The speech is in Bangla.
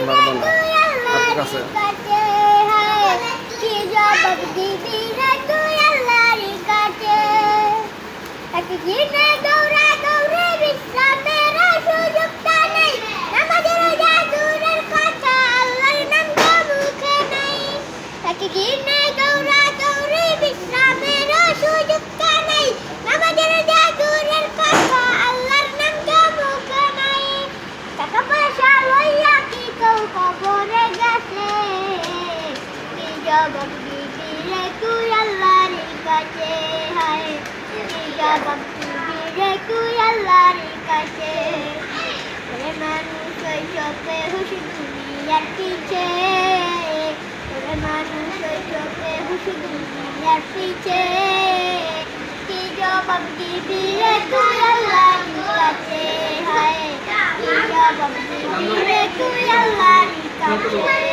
পারব না আপনার কাছে কি জবাব কবরে গেছে কি জবাব দিবি রে তুই আল্লাহর কাছে হায় কি জবাব দিবি রে তুই আল্লাহর কাছে ওরে মানুষ ওই চোখে দুনিয়ার পিছে মানুষ দুনিয়ার পিছে। কি তুই আল্লাহর কাছে হায় কি জবাব দিবি তুই ಮಾಡ್ತೀವಿ